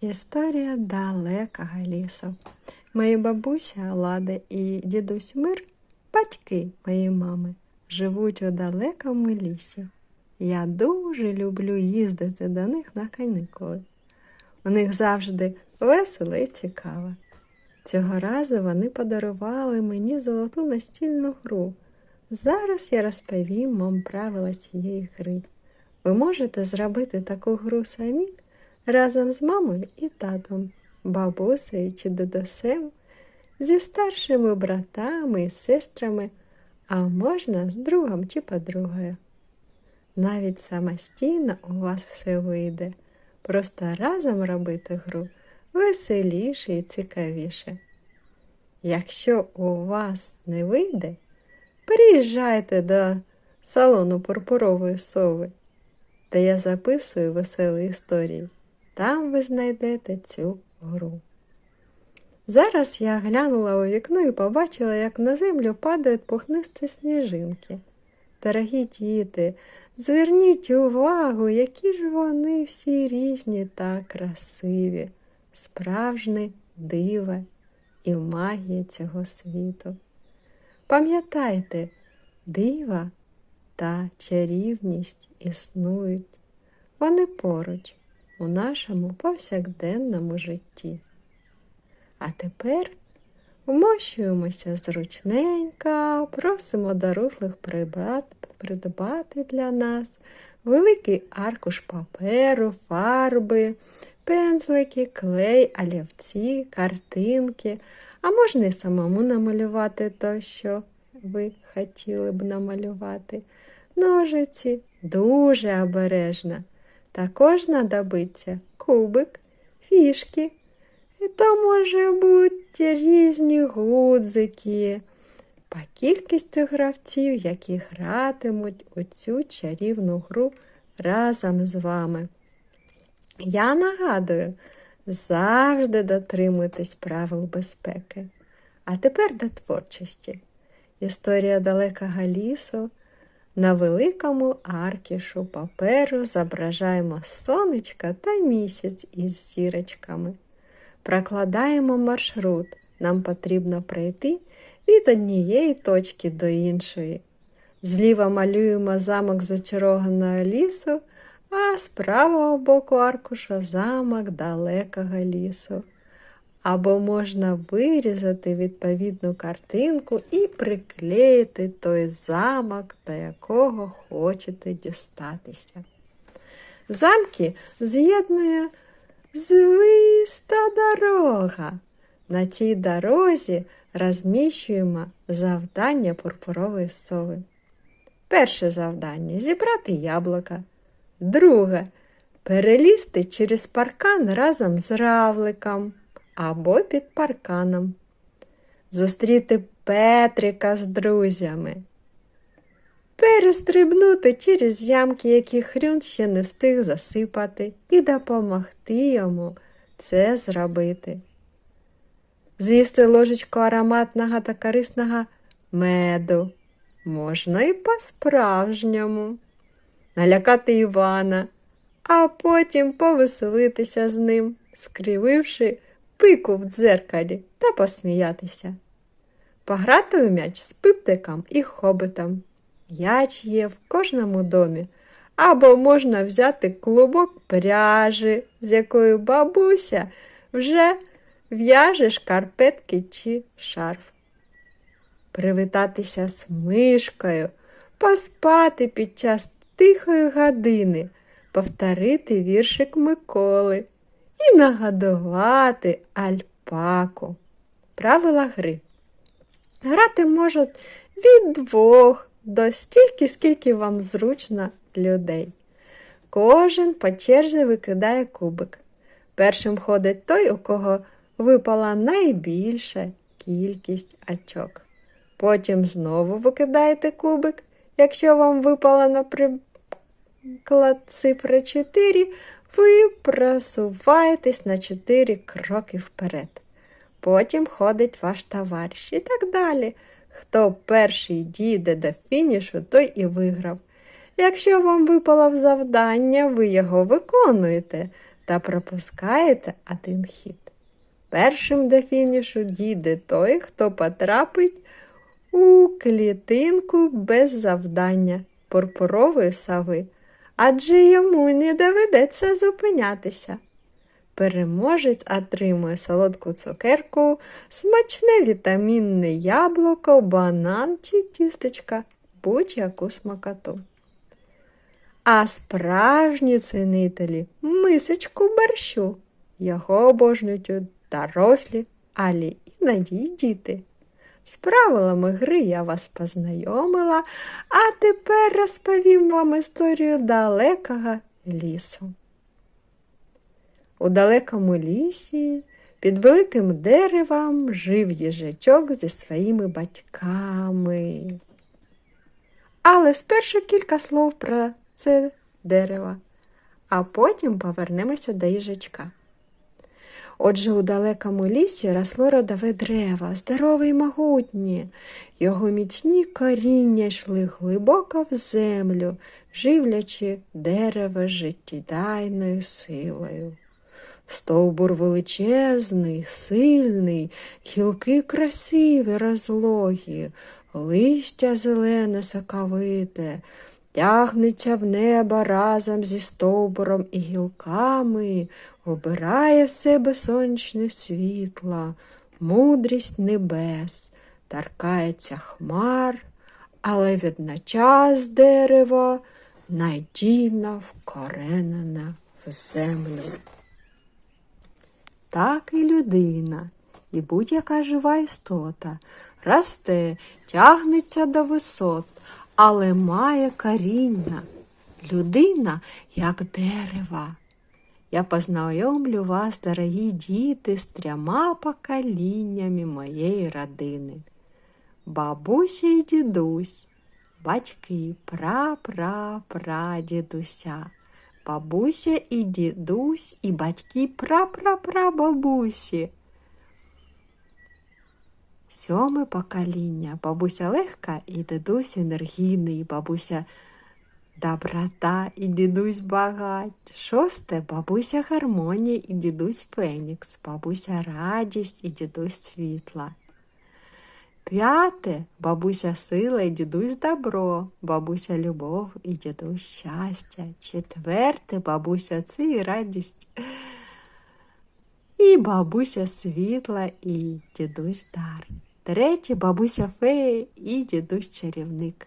Історія далекого лісу. Мої бабуся Лада і дідусь Мир, батьки моєї мами, живуть у далекому лісі. Я дуже люблю їздити до них на канікули. У них завжди весело і цікаво. Цього разу вони подарували мені золоту настільну гру. Зараз я розповім вам правила цієї гри. Ви можете зробити таку гру самі разом з мамою і татом, бабусею чи дедусем, зі старшими братами і сестрами, а можна з другом чи подругою. Навіть самостійно у вас все вийде. Просто разом робити гру веселіше і цікавіше. Якщо у вас не вийде, приїжджайте до салону пурпурової сови, де я записую веселі історії. Там ви знайдете цю гру. Зараз я глянула у вікно і побачила, як на землю падають пухнисті сніжинки. Дорогі діти, зверніть увагу, які ж вони всі різні та красиві, справжнє диво і магія цього світу. Пам'ятайте, дива та чарівність існують. Вони поруч у нашому повсякденному житті. А тепер вмощуємося зручненько, просимо дорослих придбати для нас великий аркуш паперу, фарби, пензлики, клей, олівці, картинки, а можна і самому намалювати то, що ви хотіли б намалювати. Ножиці дуже обережно. Також знадобиться кубик, фішки. І то може бути різні гудзики. По кількістю гравців, які гратимуть у цю чарівну гру разом з вами. Я нагадую, завжди дотримуйтесь правил безпеки. А тепер до творчості. Історія далекого лісу. На великому аркішу паперу зображаємо сонечка та місяць із зірочками. Прокладаємо маршрут. Нам потрібно пройти від однієї точки до іншої. Зліва малюємо замок зачарованого лісу, а з правого боку аркуша замок далекого лісу. Або можна вирізати відповідну картинку і приклеїти той замок, до якого хочете дістатися. Замки з'єднує звиста дорога. На цій дорозі розміщуємо завдання пурпурової сови. Перше завдання зібрати яблука. Друге перелізти через паркан разом з равликом або під парканом. Зустріти Петрика з друзями. Перестрибнути через ямки, які хрюн ще не встиг засипати, і допомогти йому це зробити. З'їсти ложечку ароматного та корисного меду можна і по-справжньому, налякати Івана, а потім повеселитися з ним, скрививши пику в дзеркалі та посміятися. Пограти у м'яч з пиптиком і хобитом. М'яч є в кожному домі. Або можна взяти клубок пряжі, з якою бабуся вже в'яже шкарпетки чи шарф. Привітатися з мишкою, поспати під час тихої години, повторити віршик Миколи і нагадувати альпаку. Правила гри. Грати можуть від двох до стільки, скільки вам зручно людей. Кожен по черзі викидає кубик. Першим ходить той, у кого випала найбільша кількість очок. Потім знову викидаєте кубик. Якщо вам випала, наприклад, цифра 4, ви просуваєтесь на 4 кроки вперед. Потім ходить ваш товариш і так далі. Хто перший дійде до фінішу, той і виграв. Якщо вам випало в завдання, ви його виконуєте та пропускаєте один хід. Першим до фінішу дійде той, хто потрапить у клітинку без завдання пурпурової сави, адже йому не доведеться зупинятися. Переможець отримує солодку цукерку, смачне вітамінне яблуко, банан чи тістечка, будь-яку смакоту. А справжні цінителі мисочку борщу. Його обожнюють дорослі, але іноді й діти. З правилами гри я вас познайомила, а тепер розповім вам історію далекого лісу. У далекому лісі під великим деревом жив їжачок зі своїми батьками. Але спершу кілька слов про це дерево, а потім повернемося до їжачка. Отже, у далекому лісі росло родове дерево, здорове й могутнє. Його міцні коріння йшли глибоко в землю, живлячи дерево життєдайною силою. Стовбур величезний, сильний, гілки красиві, розлогі, листя зелене соковите, тягнеться в небо разом зі стовбуром і гілками, обирає в себе сонячне світло, мудрість небес, таркається хмар, але водночас дерево надійно вкоренене в землю. Так і людина, і будь-яка жива істота росте, тягнеться до висот, але має коріння. Людина як дерева. Я познайомлю вас, дорогі діти, з трьома поколіннями моєї родини. Бабуся і дідусь, батьки пра-пра-прадідуся бабуся і дідусь, і батьки прапрапрабабусі. Сьоме покоління. Бабуся легка і дідусь енергійний, бабуся доброта і дідусь багать. Шосте бабуся гармонія і дідусь Фенікс, бабуся радість і дідусь світла. П'яте бабуся сила і дідусь добро, бабуся любов і дідусь щастя. Четверте бабуся це і радість. І бабуся світла і дідусь дар. Третє бабуся фея і дідусь чарівник.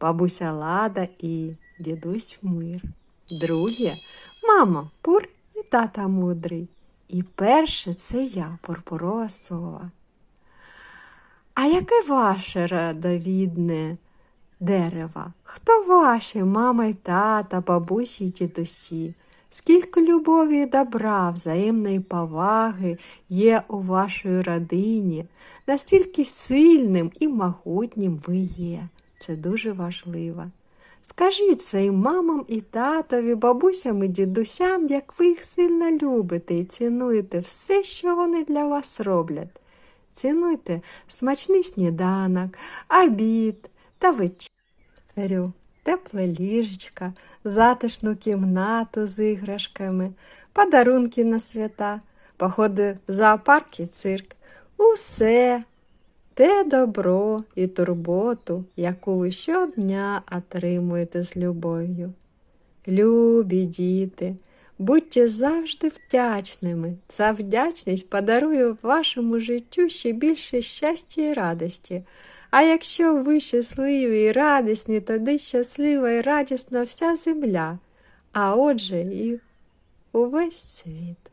Бабуся лада і дідусь мир. Друге мама пур і тата мудрий. І перше це я, пурпурова сова. А яке ваше родовідне дерево? Хто ваші, мама й тата, бабусі й дідусі? Скільки любові і добра, взаємної поваги є у вашій родині, настільки сильним і могутнім ви є. Це дуже важливо. Скажіть своїм мамам і татові, бабусям і дідусям, як ви їх сильно любите і цінуєте все, що вони для вас роблять. Цінуйте смачний сніданок, обід та вечерю, тепле ліжечка, затишну кімнату з іграшками, подарунки на свята, походи в зоопарк і цирк. Усе те добро і турботу, яку ви щодня отримуєте з любов'ю. Любі діти. Будьте завжди вдячними. Ця вдячність подарує вашому життю ще більше щастя і радості. А якщо ви щасливі і радісні, тоді щаслива і радісна вся земля, а отже і увесь світ.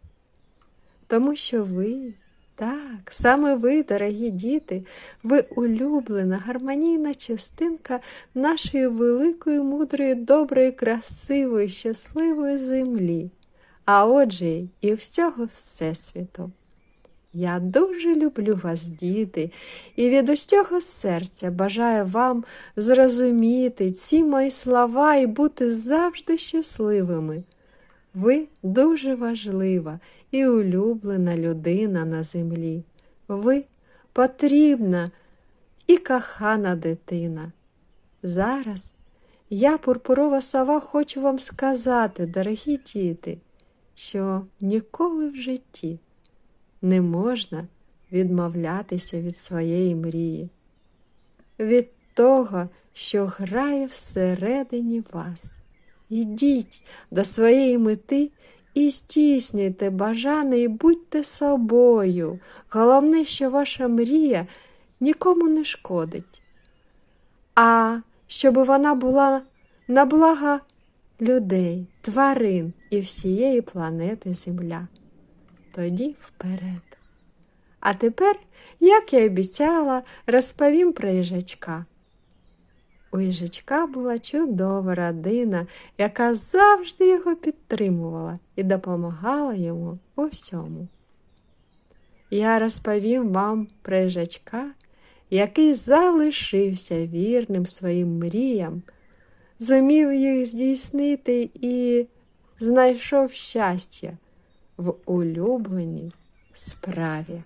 Тому що ви, так, саме ви, дорогі діти, ви улюблена, гармонійна частинка нашої великої, мудрої, доброї, красивої, щасливої землі, а отже, і всього Всесвіту. Я дуже люблю вас, діти, і від усього серця бажаю вам зрозуміти ці мої слова і бути завжди щасливими. Ви дуже важлива і улюблена людина на землі. Ви потрібна і кохана дитина. Зараз я, пурпурова сова, хочу вам сказати, дорогі діти, що ніколи в житті не можна відмовлятися від своєї мрії, від того, що грає всередині вас. Ідіть до своєї мети і здійснюйте бажане і будьте собою. Головне, що ваша мрія нікому не шкодить, а щоб вона була на благо людей, тварин і всієї планети Земля. Тоді вперед. А тепер, як я обіцяла, розповім про їжачка. У їжачка була чудова родина, яка завжди його підтримувала і допомагала йому у всьому. Я розповім вам про їжачка, який залишився вірним своїм мріям, зумів їх здійснити і знайшов щастя в улюбленій справі.